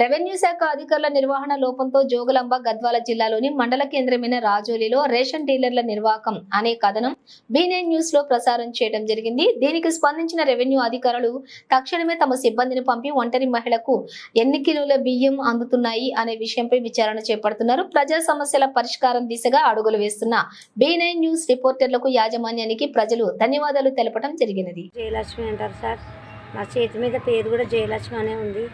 Revenue శాఖ అధికారుల నిర్వహణ లోపంతో జోగులాంబ గద్వాల జిల్లాలోని మండల కేంద్రమైన రాజోలిలో రేషన్ డీలర్ల నిర్వాహకం అనే కథనం బీ నైన్ న్యూస్లో ప్రసారం చేయడం జరిగింది. దీనికి స్పందించిన రెవెన్యూ అధికారులు తక్షణమే తమ సిబ్బందిని పంపి ఒంటరి మహిళకు ఎన్ని కిలోల బియ్యం అందుతున్నాయి అనే విషయంపై విచారణ చేపడుతున్నారు. ప్రజా సమస్యల పరిష్కారం దిశగా అడుగులు వేస్తున్న బీ నైన్ న్యూస్ రిపోర్టర్లకు యాజమాన్యానికి ప్రజలు ధన్యవాదాలు తెలపడం జరిగినది. జయలక్ష్మి అంటారు సార్. నా చేతి మీద పేరు కూడా జయలక్ష్మి అనే ఉంది.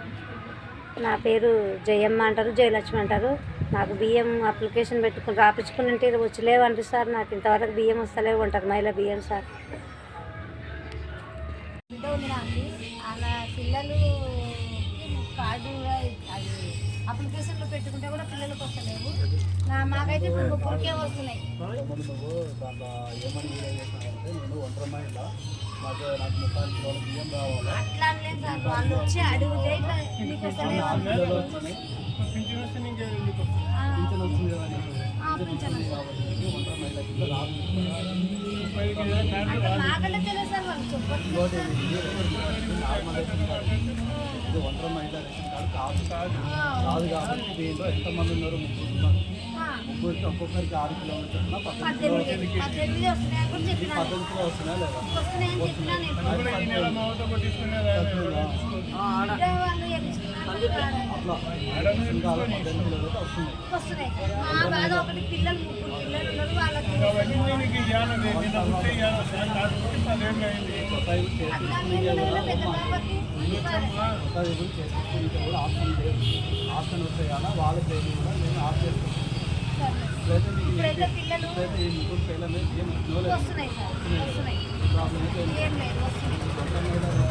నా పేరు జయమ్మ అంటారు జయలక్ష్మి అంటారు. నాకు బియ్యం అప్లికేషన్ పెట్టుకుని రాపించుకుని వచ్చలేవు అంటారు సార్. నాకు ఇంతవరకు బియ్యం వస్తలేవు అంటారు మహిళ బియ్యం సార్. అలా పిల్లలు కార్డు అప్లికేషన్లో పెట్టుకుంటే కూడా పిల్లలకు వస్తలేవు. నా మాకైతే ఇప్పుడు ముగ్గురికే వస్తున్నాయి. అట్లా వాళ్ళు వచ్చి అడిగితే ఇట్లా నీకు? అంటే మాకన్నా తెలియదు సార్ వాళ్ళు చెప్పట్లేదు. కాదు కాదు కాదు కాబట్టి దీంట్లో ఎంతమంది ఉన్నారు ముగ్గురు ఉన్నారు ముగ్గురికి ఒక్కొక్కరికి ఆరు చెప్పిన పద్దెనిమిది కిలోలు పద్దెనిమిది పద్దెనిమిది వస్తున్నాయని కూడా ఇది చెప్పినా పద్దెనిమిది కిలో వస్తున్నాయా లేదా ఇంకా అట్లా అయితే వస్తున్నాయి. మా బాధ ఒకటి పిల్లలు ముగ్గురు పిల్లలు ఉన్నారు వాళ్ళకి కూడా ఆప్షన్ లేదు. ఆప్షన్ నేను ఆఫ్. ఇప్పుడైతే పిల్లలు ఇవ్వలేదు వస్తున్నాయి సార్ వస్తున్నాయి. ఏం ఏం లేదు వస్తున్నాయి.